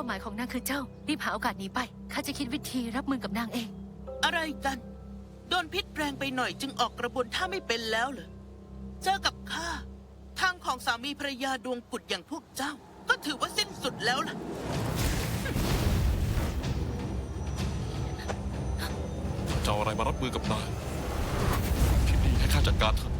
าหมายของนางคือเจ้า รีบหาโอกาสหนีไป ข้าจะคิดวิธีรับมือกับนางเอง อะไรกัน โดนพิษแรงไปหน่อยจึงออกกระบวนท่าไม่เป็นแล้วเหรอ เจอกับข้า ทางของสามีภรรยาดวงกุดอย่างพวกเจ้า ก็ถือว่าสิ้นสุดแล้วล่ะ จะเอาอะไรมารับมือกับนายที่นี่ให้ข้าจัดการเถอะ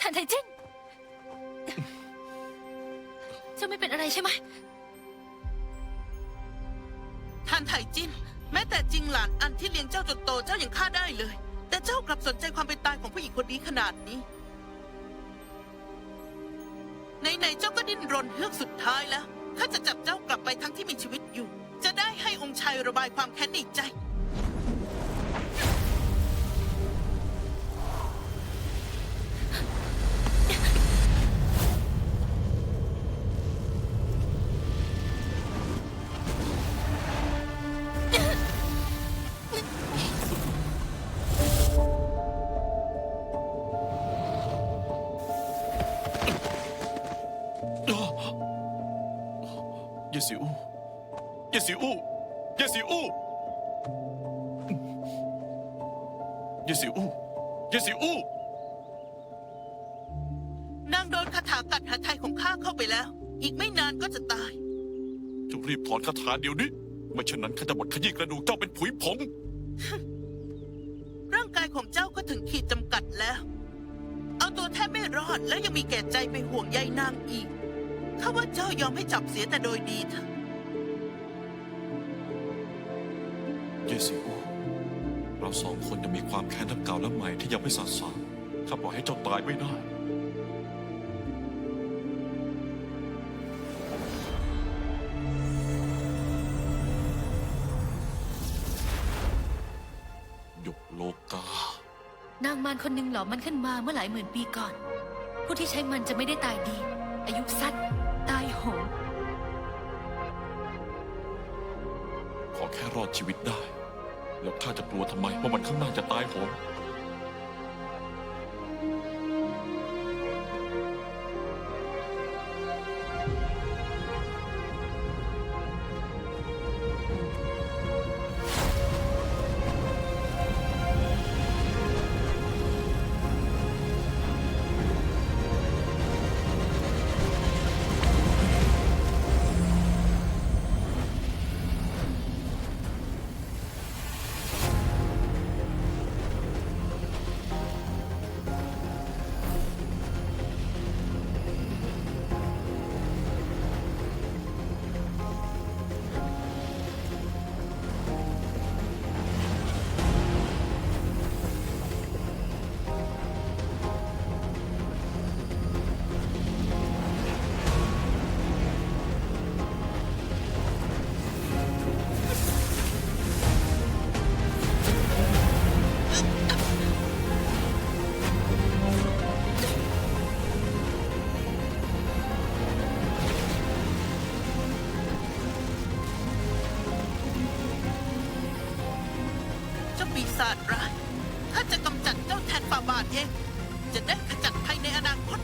ท่านไทจินเจ้าไม่เป็นอะไรใช่ไหม ท่านไถจินแม้แต่จริงหลานอันที่เลี้ยงเจ้าจนโตเจ้ายังฆ่าได้เลย แต่เจ้ากลับสนใจความเป็นตายของผู้หญิงคนนี้ขนาดนี้ไหนๆเจ้าก็ดิ้นรนเฮือกสุดท้ายแล้วข้าจะจับเจ้ากลับไปทั้งที่มีชีวิตอยู่ จะได้ให้องค์ชายระบายความแค้นในใจ ยสิอูเยสิอูเยสิอูเยสิอูเยสิอูนางโดนคาถากัดหาไทยของข้าเข้าไปแล้ว อีกไม่นานก็จะตาย จงรีบถอนคาถาเดี๋ยวนี้ ไม่เช่นนั้นข้าจะบดขยี้กระดูกเจ้าเป็นผุยผง ร่างกายของเจ้าก็ถึงขีดจำกัดแล้ว เอาตัวแทบไม่รอดแล้วยังมีแก่ใจไปห่วงใยนางอีก ข้าว่าเจ้ายอมให้จับเสียแต่โดยดีเถอะเยสิอูเราสองคนยังมีความแค้นทั้งเก่าและใหม่ที่ยังไม่สาสางข้าปล่อยให้เจ้าตายไม่ได้ หยกโลกานางมารคนหนึ่งหลอมมันขึ้นมาเมื่อหลายหมื่นปีก่อน ผู้ที่ใช้มันจะไม่ได้ตายดี อายุสั้น ตายโหงขอแค่รอดชีวิตได้ แล้วข้าจะกลัวทำไมว่ามันข้างหน้าจะตายโหง ปีศาจร้ายข้าจะกำจัดเจ้าแทนฝ่าบาทเอง จะได้ขจัดภัยในอนาคต